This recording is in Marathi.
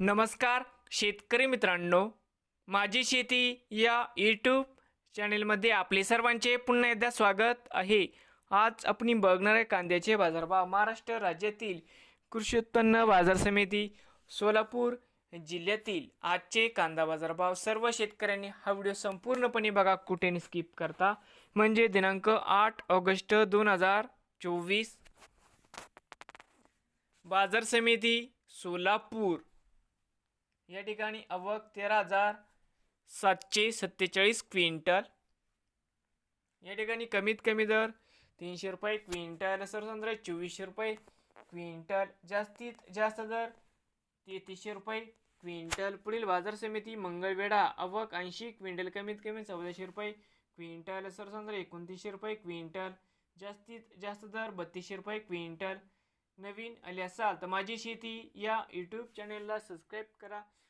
नमस्कार शेतकरी मित्रांनो. माझी शेती या यूट्यूब चॅनेलमध्ये आपले सर्वांचे पुन्हा एकदा स्वागत आहे. आज आपण बघणार आहे कांद्याचे बाजारभाव महाराष्ट्र राज्यातील कृषी उत्पन्न बाजार समिती सोलापूर जिल्ह्यातील आजचे कांदा बाजारभाव. सर्व शेतकऱ्यांनी हा व्हिडिओ संपूर्णपणे बघा कुठेही स्किप करता. म्हणजे दिनांक आठ ऑगस्ट दोन हजार चोवीस. बाजार समिती सोलापूर. या ठिकाणी आवक तेरा हजार सातशे सत्तेचाळीस क्विंटल. या ठिकाणी कमीत कमी दर तीनशे रुपये क्विंटल सरसंद्र चोवीसशे रुपये क्विंटल जास्तीत जास्त दर तेहतीसशे रुपये क्विंटल. पुढील बाजार समिती मंगळवेढा आवक ऐंशी क्विंटल कमीत कमी चौदाशे रुपये क्विंटल सरसंद्र एकोणतीसशे रुपये क्विंटल जास्तीत जास्त दर बत्तीसशे रुपये क्विंटल. नवीन आले असाल तर माझी शेती या यूट्यूब चॅनेलला सबस्क्राईब करा.